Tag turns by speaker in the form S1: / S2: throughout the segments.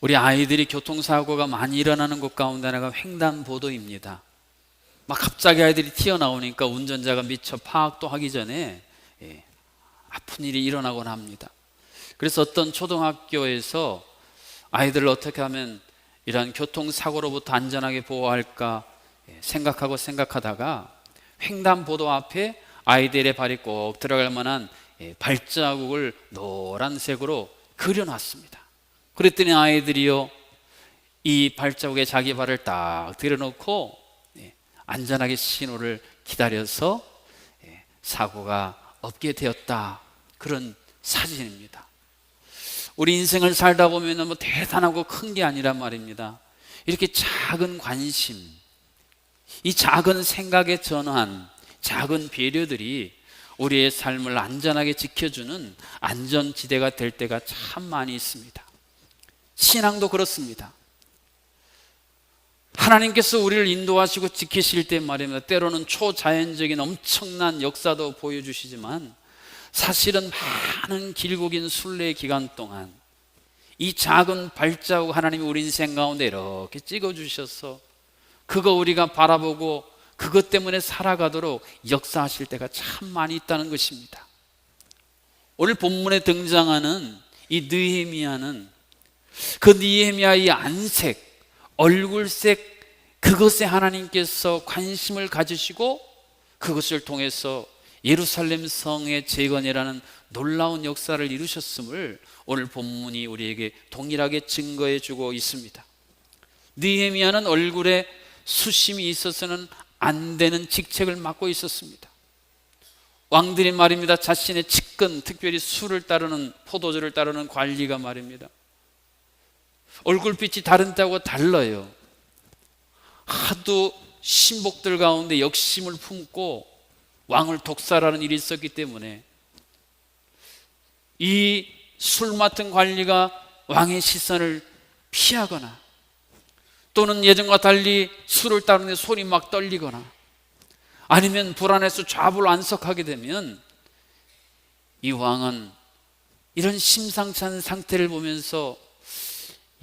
S1: 우리 아이들이 교통사고가 많이 일어나는 곳 가운데 하나가 횡단보도입니다. 막 갑자기 아이들이 튀어나오니까 운전자가 미처 파악도 하기 전에 예, 아픈 일이 일어나곤 합니다. 그래서 어떤 초등학교에서 아이들을 어떻게 하면 이러한 교통사고로부터 안전하게 보호할까 예, 생각하고 생각하다가 횡단보도 앞에 아이들의 발이 꼭 들어갈 만한 예, 발자국을 노란색으로 그려놨습니다. 그랬더니 아이들이요 이 발자국에 자기 발을 딱 들여놓고 예, 안전하게 신호를 기다려서 예, 사고가 없게 되었다 그런 사진입니다. 우리 인생을 살다 보면 뭐 대단하고 큰 게 아니란 말입니다. 이렇게 작은 관심, 이 작은 생각의 전환, 작은 배려들이 우리의 삶을 안전하게 지켜주는 안전지대가 될 때가 참 많이 있습니다. 신앙도 그렇습니다. 하나님께서 우리를 인도하시고 지키실 때 말입니다. 때로는 초자연적인 엄청난 역사도 보여주시지만 사실은 많은 길고 긴 순례 기간 동안 이 작은 발자국 하나님이 우리 인생 가운데 이렇게 찍어주셔서 그거 우리가 바라보고 그것 때문에 살아가도록 역사하실 때가 참 많이 있다는 것입니다. 오늘 본문에 등장하는 이 느헤미야는 그 느헤미야의 안색, 얼굴색 그것에 하나님께서 관심을 가지시고 그것을 통해서 예루살렘 성의 재건이라는 놀라운 역사를 이루셨음을 오늘 본문이 우리에게 동일하게 증거해 주고 있습니다. 느헤미야는 얼굴에 수심이 있어서는 안 되는 직책을 맡고 있었습니다. 왕들이 말입니다. 자신의 측근, 특별히 술을 따르는 포도주를 따르는 관리가 말입니다. 얼굴빛이 다른 때하고 달라요. 하도 신복들 가운데 역심을 품고 왕을 독살하는 일이 있었기 때문에 이 술 맡은 관리가 왕의 시선을 피하거나 또는 예전과 달리 술을 따르는데 손이 막 떨리거나 아니면 불안해서 좌불 안석하게 되면 이 왕은 이런 심상치 상태를 보면서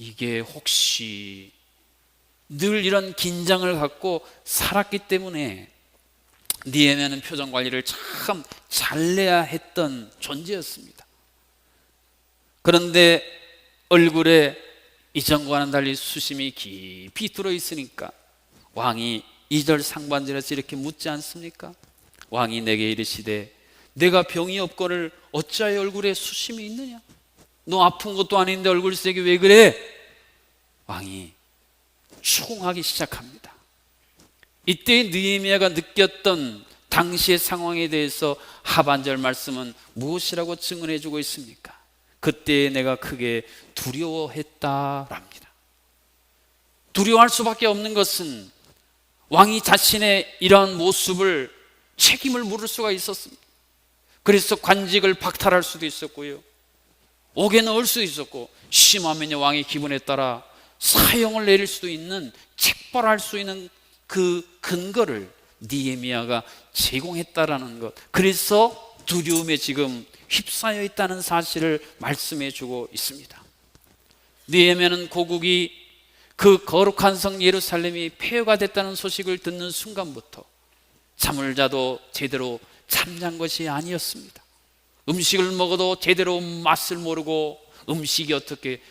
S1: 이게 혹시 늘 이런 긴장을 갖고 살았기 때문에 니에미아는 표정 관리를 참 잘내야 했던 존재였습니다. 그런데 얼굴에 이전과는 달리 수심이 깊이 들어 있으니까 왕이 2절 상반절에서 이렇게 묻지 않습니까? 왕이 내게 이르시되 내가 병이 없거늘 어찌하여 얼굴에 수심이 있느냐? 너 아픈 것도 아닌데 얼굴 색이 왜 그래? 왕이 추궁하기 시작합니다. 이때 느헤미야가 느꼈던 당시의 상황에 대해서 하반절 말씀은 무엇이라고 증언해 주고 있습니까? 그때 내가 크게 두려워했다랍니다. 두려워할 수밖에 없는 것은 왕이 자신의 이러한 모습을 책임을 물을 수가 있었습니다. 그래서 관직을 박탈할 수도 있었고요. 옥에 넣을 수도 있었고 심하면 왕의 기분에 따라 사형을 내릴 수도 있는 책벌할 수 있는 그 근거를 니에미아가 제공했다라는 것. 그래서 두려움에 지금 휩싸여 있다는 사실을 말씀해 주고 있습니다. 니에미아는 고국이 그 거룩한 성 예루살렘이 폐허가 됐다는 소식을 듣는 순간부터 잠을 자도 제대로 잠잔 것이 아니었습니다. 음식을 먹어도 제대로 맛을 모르고 음식이 어떻게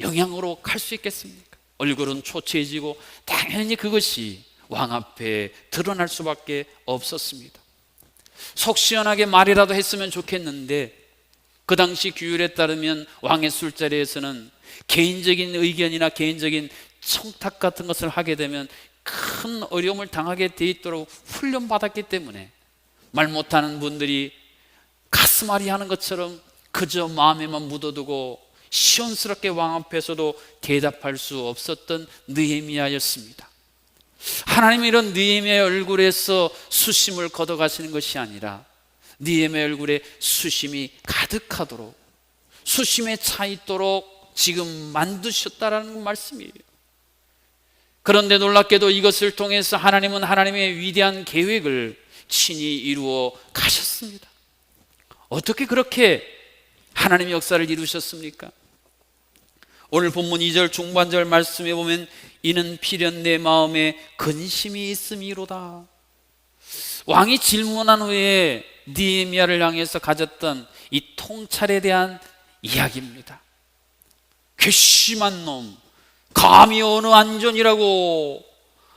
S1: 영양으로 갈 수 있겠습니까? 얼굴은 초췌해지고 당연히 그것이 왕 앞에 드러날 수밖에 없었습니다. 속 시원하게 말이라도 했으면 좋겠는데 그 당시 규율에 따르면 왕의 술자리에서는 개인적인 의견이나 개인적인 청탁 같은 것을 하게 되면 큰 어려움을 당하게 돼 있도록 훈련받았기 때문에 말 못하는 분들이 가슴앓이 하는 것처럼 그저 마음에만 묻어두고 시원스럽게 왕 앞에서도 대답할 수 없었던 느헤미야였습니다. 하나님이 이런 느헤미야의 얼굴에서 수심을 걷어가시는 것이 아니라 느헤미야의 얼굴에 수심이 가득하도록 수심에 차 있도록 지금 만드셨다라는 말씀이에요. 그런데 놀랍게도 이것을 통해서 하나님은 하나님의 위대한 계획을 친히 이루어 가셨습니다. 어떻게 그렇게 하나님의 역사를 이루셨습니까? 오늘 본문 2절 중반절 말씀에 보면 이는 필연 내 마음에 근심이 있음이로다. 왕이 질문한 후에 니에미아를 향해서 가졌던 이 통찰에 대한 이야기입니다. 괘씸한 놈, 감히 어느 안전이라고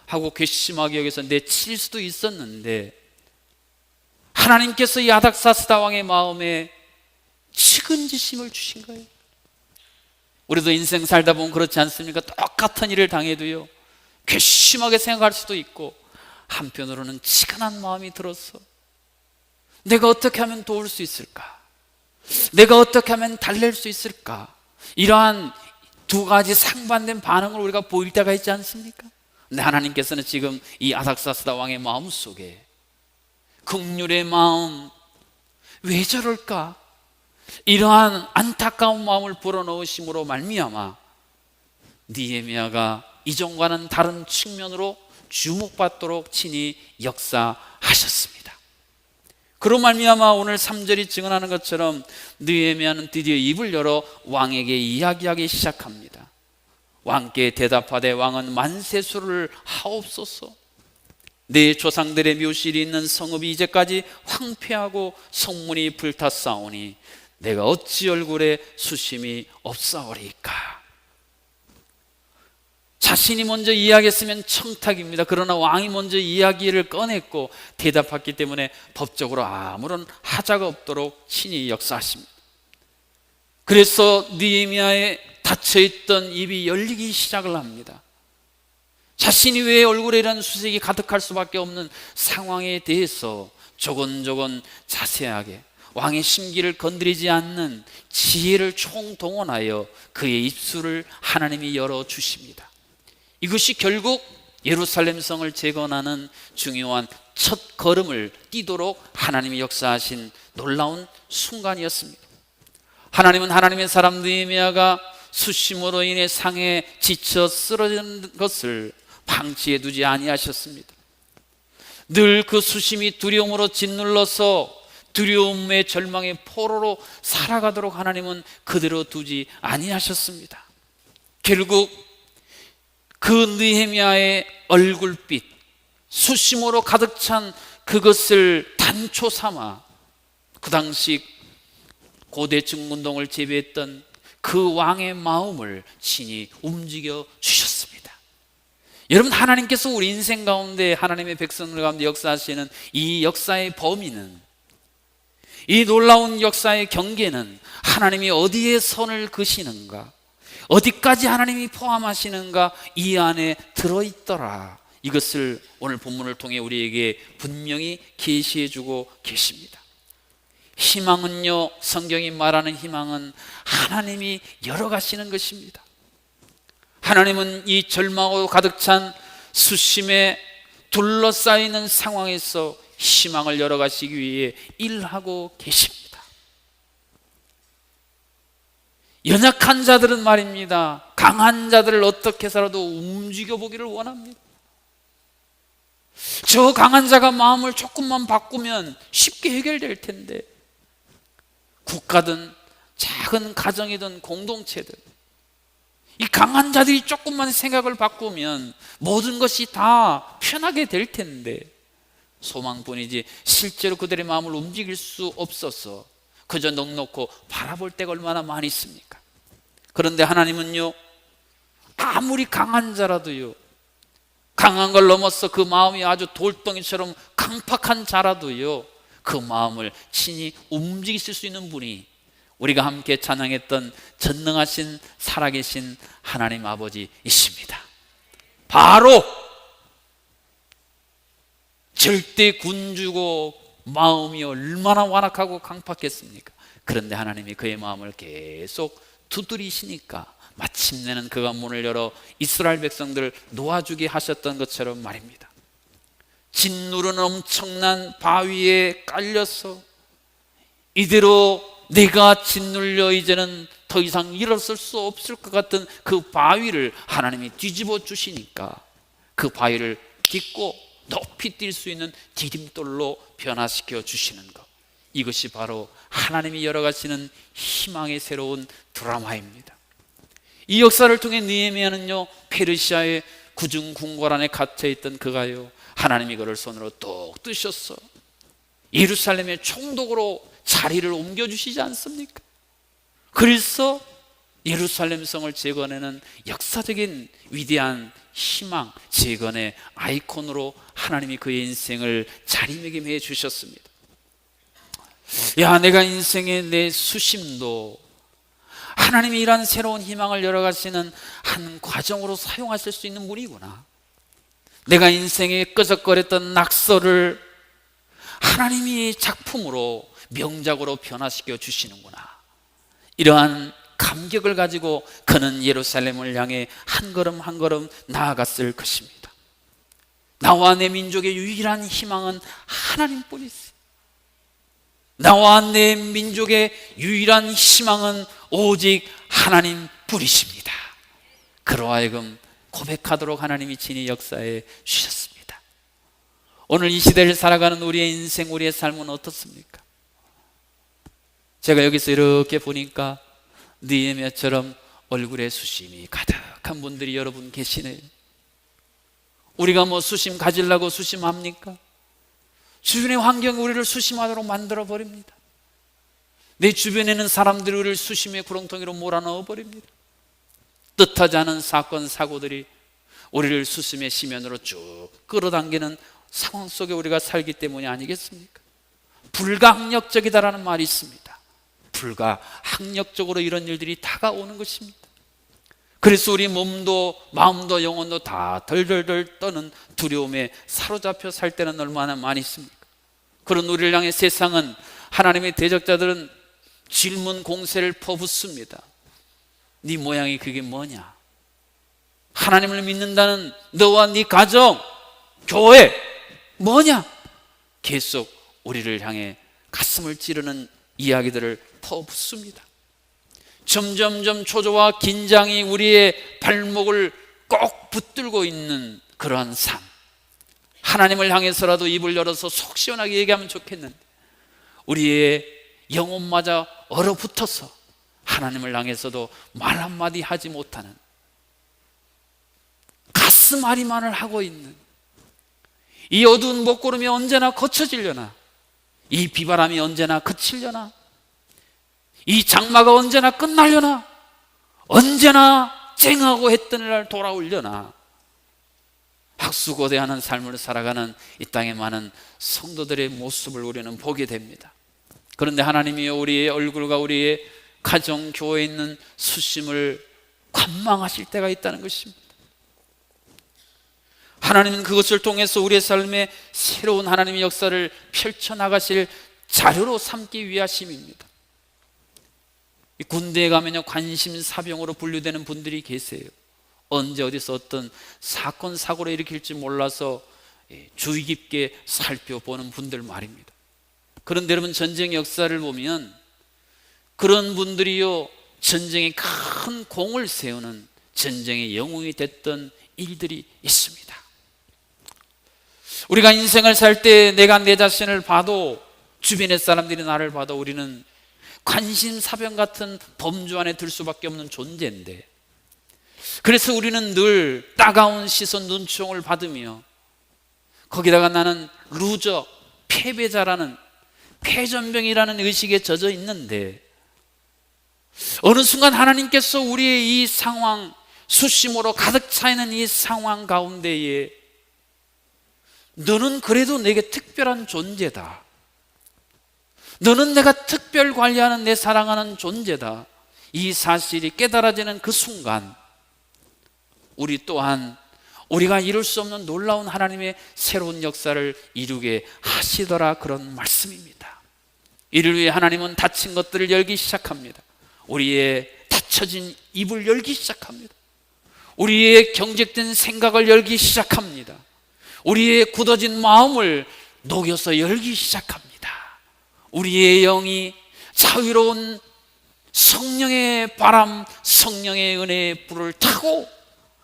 S1: 하고 괘씸하게 여기서 내칠 수도 있었는데 하나님께서 이 아닥사스다 왕의 마음에 측은지심을 주신 거예요. 우리도 인생 살다 보면 그렇지 않습니까? 똑같은 일을 당해도요. 괘씸하게 생각할 수도 있고 한편으로는 치근한 마음이 들어서 내가 어떻게 하면 도울 수 있을까? 내가 어떻게 하면 달랠 수 있을까? 이러한 두 가지 상반된 반응을 우리가 보일 때가 있지 않습니까? 근데 하나님께서는 지금 이 아삭사스다 왕의 마음 속에 극률의 마음 왜 저럴까? 이러한 안타까운 마음을 불어넣으심으로 말미암아 니에미아가 이전과는 다른 측면으로 주목받도록 친히 역사하셨습니다. 그로 말미암아 오늘 3절이 증언하는 것처럼 느헤미야는 드디어 입을 열어 왕에게 이야기하기 시작합니다. 왕께 대답하되 왕은 만세수를 하옵소서. 내 조상들의 묘실이 있는 성읍이 이제까지 황폐하고 성문이 불탔사오니 내가 어찌 얼굴에 수심이 없사오리까. 자신이 먼저 이야기했으면 청탁입니다. 그러나 왕이 먼저 이야기를 꺼냈고 대답했기 때문에 법적으로 아무런 하자가 없도록 친히 역사하십니다. 그래서 니에미아의 닫혀있던 입이 열리기 시작을 합니다. 자신이 왜 얼굴에 이런 수색이 가득할 수밖에 없는 상황에 대해서 조곤조곤 자세하게 왕의 심기를 건드리지 않는 지혜를 총동원하여 그의 입술을 하나님이 열어 주십니다. 이것이 결국 예루살렘 성을 재건하는 중요한 첫 걸음을 띄도록 하나님이 역사하신 놀라운 순간이었습니다. 하나님은 하나님의 사람 느헤미야가 수심으로 인해 상에 지쳐 쓰러진 것을 방치해 두지 아니하셨습니다. 늘 그 수심이 두려움으로 짓눌러서 두려움의 절망의 포로로 살아가도록 하나님은 그대로 두지 아니하셨습니다. 결국 그 느헤미야의 얼굴빛 수심으로 가득 찬 그것을 단초 삼아 그 당시 고대 중문동을 지배했던 그 왕의 마음을 친히 움직여 주셨습니다. 여러분 하나님께서 우리 인생 가운데 하나님의 백성들 가운데 역사하시는 이 역사의 범위는 이 놀라운 역사의 경계는 하나님이 어디에 선을 그시는가 어디까지 하나님이 포함하시는가 이 안에 들어있더라. 이것을 오늘 본문을 통해 우리에게 분명히 계시해 주고 계십니다. 희망은요, 성경이 말하는 희망은 하나님이 열어가시는 것입니다. 하나님은 이 절망으로 가득 찬 수심에 둘러싸이는 상황에서 희망을 열어가시기 위해 일하고 계십니다. 연약한 자들은 말입니다. 강한 자들을 어떻게 해서라도 움직여 보기를 원합니다. 저 강한 자가 마음을 조금만 바꾸면 쉽게 해결될 텐데, 국가든 작은 가정이든 공동체든, 이 강한 자들이 조금만 생각을 바꾸면 모든 것이 다 편하게 될 텐데, 소망뿐이지 실제로 그들의 마음을 움직일 수 없어서 그저 넉넉고 바라볼 때가 얼마나 많이 있습니까? 그런데 하나님은요, 아무리 강한 자라도요, 강한 걸 넘어서 그 마음이 아주 돌덩이처럼 강팍한 자라도요, 그 마음을 친히 움직이실 수 있는 분이 우리가 함께 찬양했던 전능하신 살아계신 하나님 아버지이십니다. 바로 절대 군주고 마음이 얼마나 완악하고 강팍했습니까? 그런데 하나님이 그의 마음을 계속 두드리시니까 마침내는 그가 문을 열어 이스라엘 백성들을 놓아주게 하셨던 것처럼 말입니다. 진누른 엄청난 바위에 깔려서 이대로 내가 짓눌려 이제는 더 이상 일어설 수 없을 것 같은 그 바위를 하나님이 뒤집어 주시니까 그 바위를 딛고 높이 뛸 수 있는 디딤돌로 변화시켜 주시는 것. 이것이 바로 하나님이 열어가시는 희망의 새로운 드라마입니다. 이 역사를 통해 느헤미야는요 페르시아의 구중 궁궐 안에 갇혀 있던 그가요 하나님이 그를 손으로 똑 뜨셨어 예루살렘의 총독으로 자리를 옮겨 주시지 않습니까? 그래서 예루살렘 성을 재건하는 역사적인 위대한 희망, 재건의 아이콘으로 하나님이 그의 인생을 자리매김해 주셨습니다. 야, 내가 인생의 내 수심도 하나님이 이러한 새로운 희망을 열어가시는 한 과정으로 사용하실 수 있는 분이구나. 내가 인생에 끄적거렸던 낙서를 하나님이 작품으로 명작으로 변화시켜 주시는구나. 이러한 감격을 가지고 그는 예루살렘을 향해 한 걸음 한 걸음 나아갔을 것입니다. 나와 내 민족의 유일한 희망은 하나님뿐이지. 나와 내 민족의 유일한 희망은 오직 하나님뿐이십니다. 그로 하여금 고백하도록 하나님이 친히 역사에 주셨습니다. 오늘 이 시대를 살아가는 우리의 인생, 우리의 삶은 어떻습니까? 제가 여기서 이렇게 보니까 니에미아처럼 얼굴에 수심이 가득한 분들이 여러분 계시네요. 우리가 뭐 수심 가지려고 수심합니까? 주변의 환경이 우리를 수심하도록 만들어 버립니다. 내 주변에는 사람들이 우리를 수심의 구렁텅이로 몰아넣어 버립니다. 뜻하지 않은 사건, 사고들이 우리를 수심의 심연으로 쭉 끌어당기는 상황 속에 우리가 살기 때문이 아니겠습니까? 불가항력적이다라는 말이 있습니다. 불가항력적으로 이런 일들이 다가오는 것입니다. 그래서 우리 몸도 마음도 영혼도 다 덜덜덜 떠는 두려움에 사로잡혀 살 때는 얼마나 많이 있습니까? 그런 우리를 향해 세상은 하나님의 대적자들은 질문 공세를 퍼붓습니다. 네 모양이 그게 뭐냐? 하나님을 믿는다는 너와 네 가정, 교회 뭐냐? 계속 우리를 향해 가슴을 찌르는 이야기들을 퍼붓습니다. 점점점 초조와 긴장이 우리의 발목을 꼭 붙들고 있는 그러한 삶. 하나님을 향해서라도 입을 열어서 속 시원하게 얘기하면 좋겠는데, 우리의 영혼마저 얼어붙어서 하나님을 향해서도 말 한마디 하지 못하는 가슴 아리만을 하고 있는 이 어두운 목구름이 언제나 거쳐지려나 이 비바람이 언제나 그치려나 이 장마가 언제나 끝나려나 언제나 쨍하고 했던 날 돌아오려나 학수고대하는 삶을 살아가는 이 땅의 많은 성도들의 모습을 우리는 보게 됩니다. 그런데 하나님이 우리의 얼굴과 우리의 가정, 교회에 있는 수심을 관망하실 때가 있다는 것입니다. 하나님은 그것을 통해서 우리의 삶에 새로운 하나님의 역사를 펼쳐나가실 자료로 삼기 위하심입니다. 군대에 가면요 관심사병으로 분류되는 분들이 계세요. 언제 어디서 어떤 사건 사고를 일으킬지 몰라서 예, 주의 깊게 살펴보는 분들 말입니다. 그런데 여러분 전쟁 역사를 보면 그런 분들이요 전쟁에 큰 공을 세우는 전쟁의 영웅이 됐던 일들이 있습니다. 우리가 인생을 살 때 내가 내 자신을 봐도 주변의 사람들이 나를 봐도 우리는 관심사병 같은 범주 안에 들 수밖에 없는 존재인데 그래서 우리는 늘 따가운 시선 눈총을 받으며 거기다가 나는 루저, 패배자라는 패전병이라는 의식에 젖어 있는데 어느 순간 하나님께서 우리의 이 상황 수심으로 가득 차 있는 이 상황 가운데에 너는 그래도 내게 특별한 존재다. 너는 내가 특별 관리하는 내 사랑하는 존재다. 이 사실이 깨달아지는 그 순간, 우리 또한 우리가 이룰 수 없는 놀라운 하나님의 새로운 역사를 이루게 하시더라 그런 말씀입니다. 이를 위해 하나님은 닫힌 것들을 열기 시작합니다. 우리의 닫혀진 입을 열기 시작합니다. 우리의 경직된 생각을 열기 시작합니다. 우리의 굳어진 마음을 녹여서 열기 시작합니다. 우리의 영이 자유로운 성령의 바람, 성령의 은혜의 불을 타고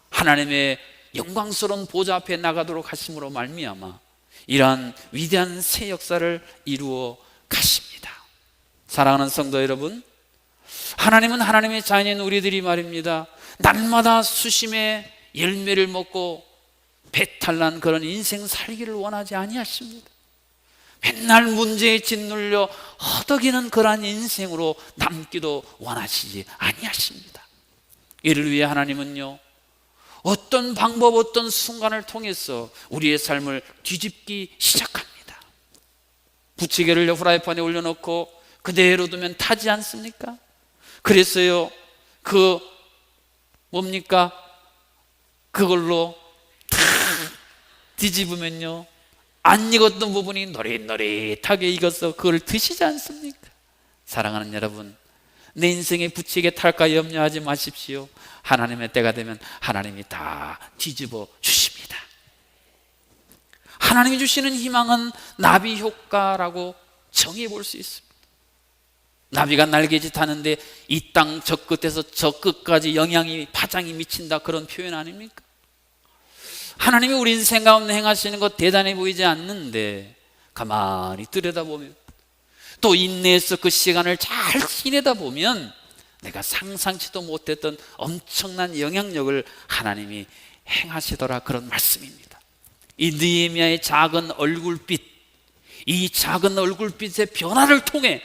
S1: 하나님의 영광스러운 보좌 앞에 나가도록 하심으로 말미암아 이러한 위대한 새 역사를 이루어 가십니다. 사랑하는 성도 여러분, 하나님은 하나님의 자녀인 우리들이 말입니다. 날마다 수심의 열매를 먹고 배탈난 그런 인생 살기를 원하지 아니하십니다. 맨날 문제에 짓눌려 허덕이는 그러한 인생으로 남기도 원하시지 아니하십니다. 이를 위해 하나님은요 어떤 방법 어떤 순간을 통해서 우리의 삶을 뒤집기 시작합니다. 부치개를 후라이팬에 올려놓고 그대로 두면 타지 않습니까? 그랬어요. 그 뭡니까? 그걸로 탁 뒤집으면요. 안 익었던 부분이 노릿노릿하게 익어서 그걸 드시지 않습니까? 사랑하는 여러분, 내 인생에 부치게 탈까 염려하지 마십시오. 하나님의 때가 되면 하나님이 다 뒤집어 주십니다. 하나님이 주시는 희망은 나비 효과라고 정의해 볼 수 있습니다. 나비가 날개짓 하는데 이 땅 저 끝에서 저 끝까지 영향이 파장이 미친다 그런 표현 아닙니까? 하나님이 우리 인생 가운데 행하시는 것 대단해 보이지 않는데 가만히 들여다보면 또 인내해서 그 시간을 잘 지내다 보면 내가 상상치도 못했던 엄청난 영향력을 하나님이 행하시더라 그런 말씀입니다. 이 느헤미야의 작은 얼굴빛, 이 작은 얼굴빛의 변화를 통해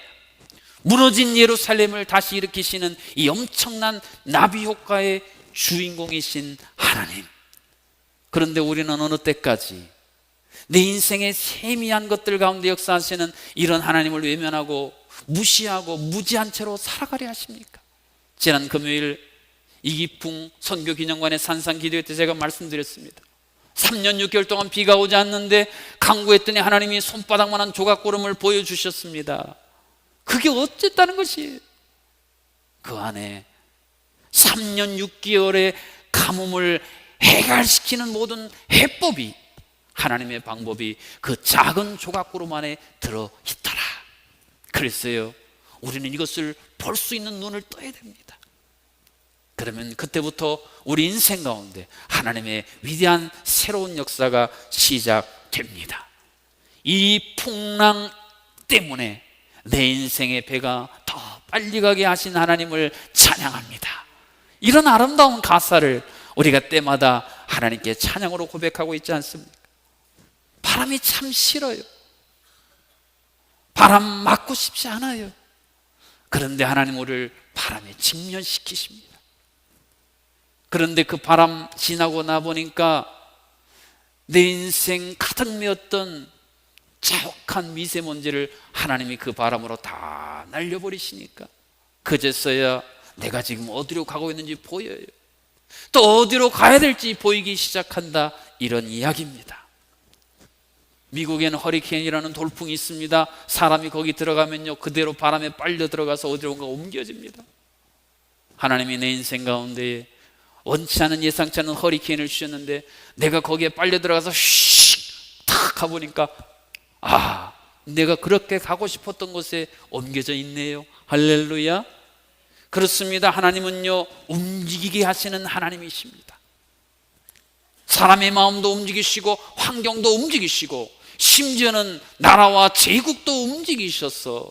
S1: 무너진 예루살렘을 다시 일으키시는 이 엄청난 나비 효과의 주인공이신 하나님. 그런데 우리는 어느 때까지 내 인생의 세미한 것들 가운데 역사하시는 이런 하나님을 외면하고 무시하고 무지한 채로 살아가려 하십니까? 지난 금요일 이기풍 선교 기념관의 산상 기도회 때 제가 말씀드렸습니다. 3년 6개월 동안 비가 오지 않는데 강구했더니 하나님이 손바닥만한 조각구름을 보여주셨습니다. 그게 어쨌다는 것이 그 안에 3년 6개월의 가뭄을 해결시키는 모든 해법이 하나님의 방법이 그 작은 조각구름 안에 들어 있더라. 그랬어요. 우리는 이것을 볼 수 있는 눈을 떠야 됩니다. 그러면 그때부터 우리 인생 가운데 하나님의 위대한 새로운 역사가 시작됩니다. 이 풍랑 때문에 내 인생의 배가 더 빨리 가게 하신 하나님을 찬양합니다. 이런 아름다운 가사를 우리가 때마다 하나님께 찬양으로 고백하고 있지 않습니까? 바람이 참 싫어요. 바람 맞고 싶지 않아요. 그런데 하나님 우리를 바람에 직면시키십니다. 그런데 그 바람 지나고 나 보니까 내 인생 가득 메었던 자욱한 미세먼지를 하나님이 그 바람으로 다 날려버리시니까 그제서야 내가 지금 어디로 가고 있는지 보여요. 또 어디로 가야 될지 보이기 시작한다. 이런 이야기입니다. 미국에는 허리케인이라는 돌풍이 있습니다. 사람이 거기 들어가면요. 그대로 바람에 빨려 들어가서 어디론가 옮겨집니다. 하나님이 내 인생 가운데 원치 않은 예상치 않은 허리케인을 주셨는데 내가 거기에 빨려 들어가서 휙탁 가보니까 아, 내가 그렇게 가고 싶었던 곳에 옮겨져 있네요. 할렐루야. 그렇습니다. 하나님은요, 움직이게 하시는 하나님이십니다. 사람의 마음도 움직이시고, 환경도 움직이시고, 심지어는 나라와 제국도 움직이셔서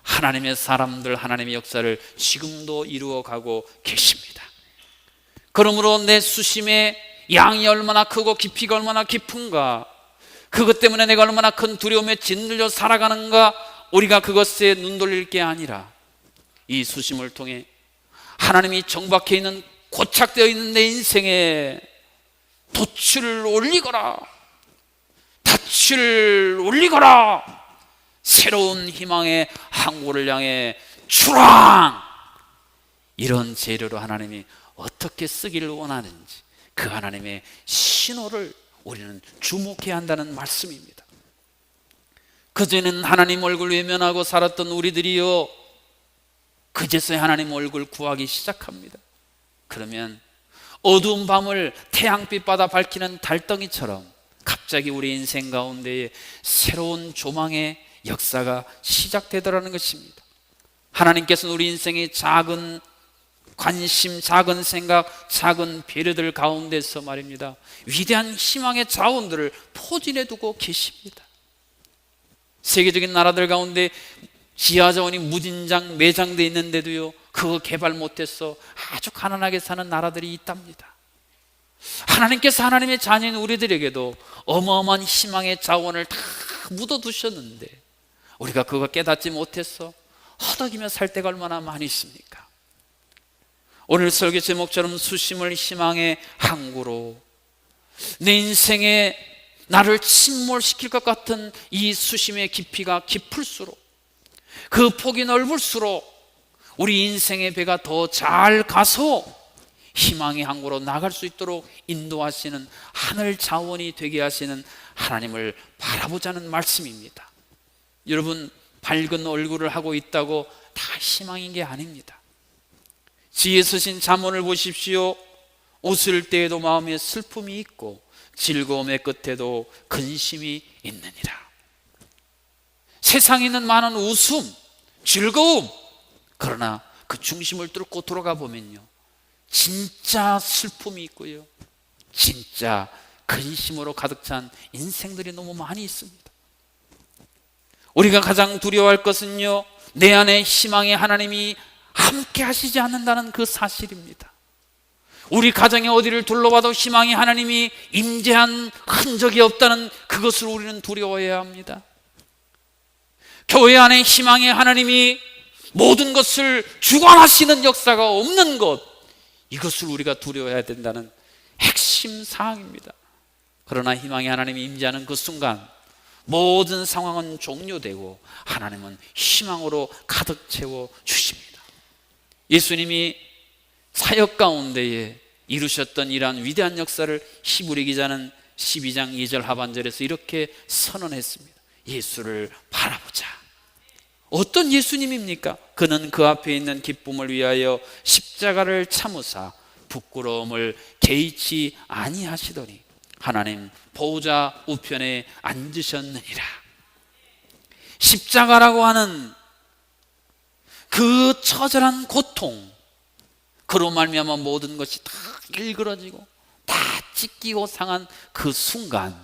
S1: 하나님의 사람들, 하나님의 역사를 지금도 이루어가고 계십니다. 그러므로 내 수심의 양이 얼마나 크고 깊이가 얼마나 깊은가, 그것 때문에 내가 얼마나 큰 두려움에 짓눌려 살아가는가, 우리가 그것에 눈 돌릴 게 아니라 이 수심을 통해 하나님이 정박해 있는 고착되어 있는 내 인생에 돛을 올리거라. 닻을 올리거라. 새로운 희망의 항구를 향해 출항! 이런 재료로 하나님이 어떻게 쓰기를 원하는지 그 하나님의 신호를 우리는 주목해야 한다는 말씀입니다. 그전에는 하나님 얼굴 외면하고 살았던 우리들이요 그제서야 하나님 얼굴 구하기 시작합니다. 그러면 어두운 밤을 태양빛 받아 밝히는 달덩이처럼 갑자기 우리 인생 가운데에 새로운 조망의 역사가 시작되더라는 것입니다. 하나님께서는 우리 인생의 작은 관심, 작은 생각, 작은 배려들 가운데서 말입니다. 위대한 희망의 자원들을 포진해 두고 계십니다. 세계적인 나라들 가운데 지하자원이 무진장 매장돼 있는데도요 그거 개발 못해서 아주 가난하게 사는 나라들이 있답니다 하나님께서 하나님의 자녀인 우리들에게도 어마어마한 희망의 자원을 다 묻어두셨는데 우리가 그거 깨닫지 못해서 허덕이며 살 때가 얼마나 많이 있습니까? 오늘 설교 제목처럼 수심을 희망의 항구로 내 인생에 나를 침몰시킬 것 같은 이 수심의 깊이가 깊을수록 그 폭이 넓을수록 우리 인생의 배가 더 잘 가서 희망의 항구로 나갈 수 있도록 인도하시는 하늘 자원이 되게 하시는 하나님을 바라보자는 말씀입니다. 여러분 밝은 얼굴을 하고 있다고 다 희망인 게 아닙니다. 지혜 서신 잠언을 보십시오. 웃을 때에도 마음에 슬픔이 있고 즐거움의 끝에도 근심이 있느니라. 세상에 있는 많은 웃음, 즐거움, 그러나 그 중심을 뚫고 돌아가 보면요. 진짜 슬픔이 있고요. 진짜 근심으로 가득 찬 인생들이 너무 많이 있습니다. 우리가 가장 두려워할 것은요, 내 안에 희망의 하나님이 함께 하시지 않는다는 그 사실입니다. 우리 가정의 어디를 둘러봐도 희망의 하나님이 임재한 흔적이 없다는 그것을 우리는 두려워해야 합니다. 교회 안에 희망의 하나님이 모든 것을 주관하시는 역사가 없는 것, 이것을 우리가 두려워해야 된다는 핵심 사항입니다. 그러나 희망의 하나님이 임재하는 그 순간, 모든 상황은 종료되고 하나님은 희망으로 가득 채워 주십니다. 예수님이 사역 가운데에 이루셨던 이러한 위대한 역사를 히브리 기자는 12장 2절 하반절에서 이렇게 선언했습니다. 예수를 바라보자. 어떤 예수님입니까? 그는 그 앞에 있는 기쁨을 위하여 십자가를 참으사 부끄러움을 개의치 아니하시더니 하나님 보호자 우편에 앉으셨느니라. 십자가라고 하는 그 처절한 고통, 그로 말미암아 모든 것이 다 일그러지고 다 찢기고 상한 그 순간,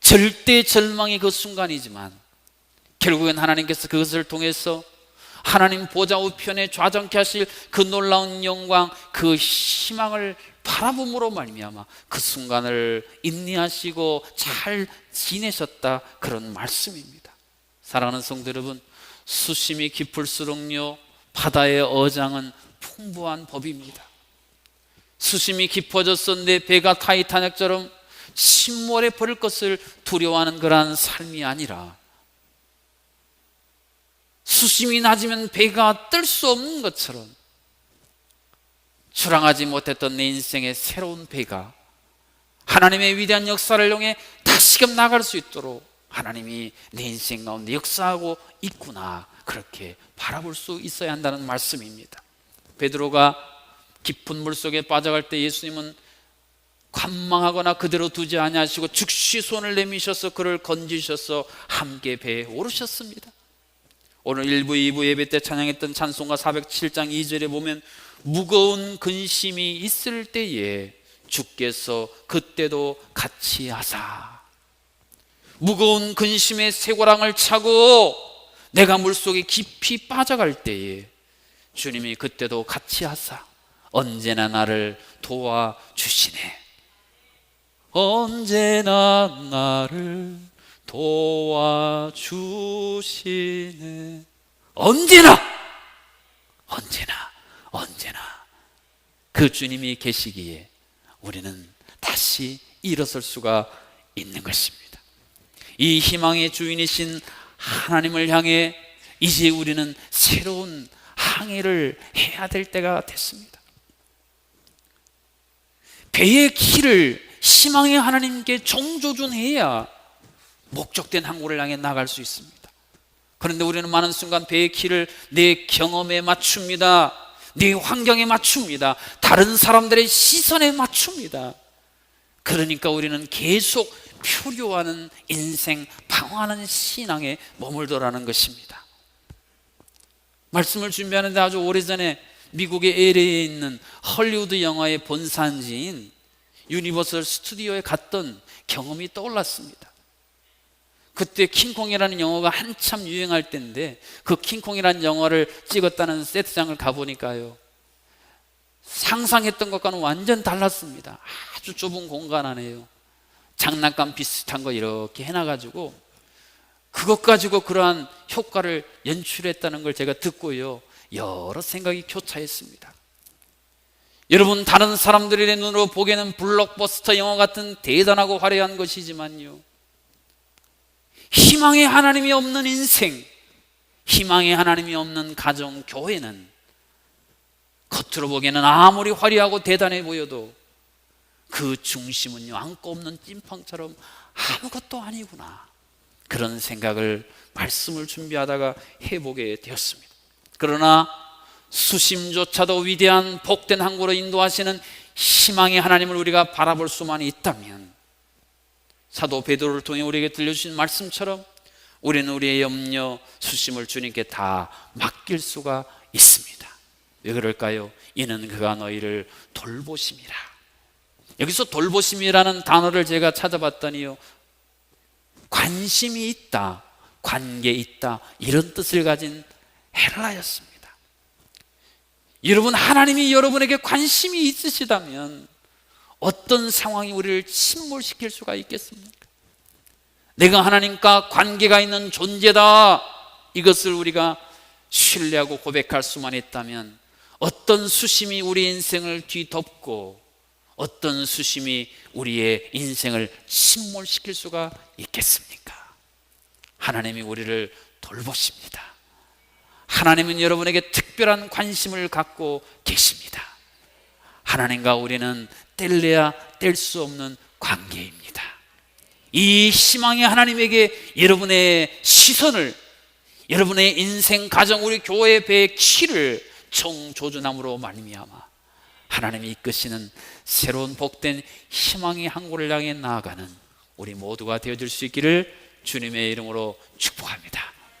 S1: 절대 절망의 그 순간이지만 결국엔 하나님께서 그것을 통해서 하나님 보좌 우편에 좌정케 하실 그 놀라운 영광, 그 희망을 바라봄으로 말미암아 그 순간을 인내하시고 잘 지내셨다 그런 말씀입니다. 사랑하는 성도 여러분, 수심이 깊을수록요 바다의 어장은 풍부한 법입니다. 수심이 깊어져서 내 배가 타이타닉처럼 침몰해 버릴 것을 두려워하는 그러한 삶이 아니라 수심이 낮으면 배가 뜰 수 없는 것처럼 출항하지 못했던 내 인생의 새로운 배가 하나님의 위대한 역사를 통해 다시금 나갈 수 있도록 하나님이 내 인생 가운데 역사하고 있구나 그렇게 바라볼 수 있어야 한다는 말씀입니다. 베드로가 깊은 물 속에 빠져갈 때 예수님은 관망하거나 그대로 두지 아니하시고 즉시 손을 내미셔서 그를 건지셔서 함께 배에 오르셨습니다. 오늘 1부, 2부 예배 때 찬양했던 찬송가 407장 2절에 보면 무거운 근심이 있을 때에 주께서 그때도 같이 하사. 무거운 근심의 쇠고랑을 차고 내가 물속에 깊이 빠져갈 때에 주님이 그때도 같이 하사. 언제나 나를 도와주시네. 언제나 나를 도와주시네 언제나 언제나 언제나 그 주님이 계시기에 우리는 다시 일어설 수가 있는 것입니다. 이 희망의 주인이신 하나님을 향해 이제 우리는 새로운 항해를 해야 될 때가 됐습니다. 배의 키를 희망의 하나님께 정조준해야 목적된 항구를 향해 나갈 수 있습니다. 그런데 우리는 많은 순간 배의 키를 내 경험에 맞춥니다. 내 환경에 맞춥니다. 다른 사람들의 시선에 맞춥니다. 그러니까 우리는 계속 표류하는 인생, 방황하는 신앙에 머물더라는 것입니다. 말씀을 준비하는데 아주 오래전에 미국의 LA에 있는 헐리우드 영화의 본산지인 유니버설 스튜디오에 갔던 경험이 떠올랐습니다. 그때 킹콩이라는 영화가 한참 유행할 때인데 그 킹콩이라는 영화를 찍었다는 세트장을 가보니까요. 상상했던 것과는 완전 달랐습니다. 아주 좁은 공간 안에요. 장난감 비슷한 거 이렇게 해놔가지고 그것 가지고 그러한 효과를 연출했다는 걸 제가 듣고요. 여러 생각이 교차했습니다. 여러분, 다른 사람들의 눈으로 보기에는 블록버스터 영화 같은 대단하고 화려한 것이지만요. 희망의 하나님이 없는 인생, 희망의 하나님이 없는 가정, 교회는 겉으로 보기에는 아무리 화려하고 대단해 보여도 그 중심은요, 안고 없는 찐팡처럼 아무것도 아니구나. 그런 생각을 말씀을 준비하다가 해보게 되었습니다. 그러나 수심조차도 위대한 복된 항구로 인도하시는 희망의 하나님을 우리가 바라볼 수만 있다면 사도 베드로를 통해 우리에게 들려주신 말씀처럼 우리는 우리의 염려, 수심을 주님께 다 맡길 수가 있습니다. 왜 그럴까요? 이는 그가 너희를 돌보심이라. 여기서 돌보심이라는 단어를 제가 찾아봤더니요. 관심이 있다, 관계 있다, 이런 뜻을 가진 헬라였습니다. 여러분, 하나님이 여러분에게 관심이 있으시다면 어떤 상황이 우리를 침몰시킬 수가 있겠습니까? 내가 하나님과 관계가 있는 존재다. 이것을 우리가 신뢰하고 고백할 수만 있다면 어떤 수심이 우리 인생을 뒤덮고 어떤 수심이 우리의 인생을 침몰시킬 수가 있겠습니까? 하나님이 우리를 돌보십니다. 하나님은 여러분에게 특별한 관심을 갖고 계십니다. 하나님과 우리는 뗄래야 뗄 수 없는 관계입니다. 이 희망의 하나님에게 여러분의 시선을 여러분의 인생, 가정, 우리 교회 배의 키를 청조주남으로 말미암아 하나님이 이끄시는 새로운 복된 희망의 항구를 향해 나아가는 우리 모두가 되어질 수 있기를 주님의 이름으로 축복합니다.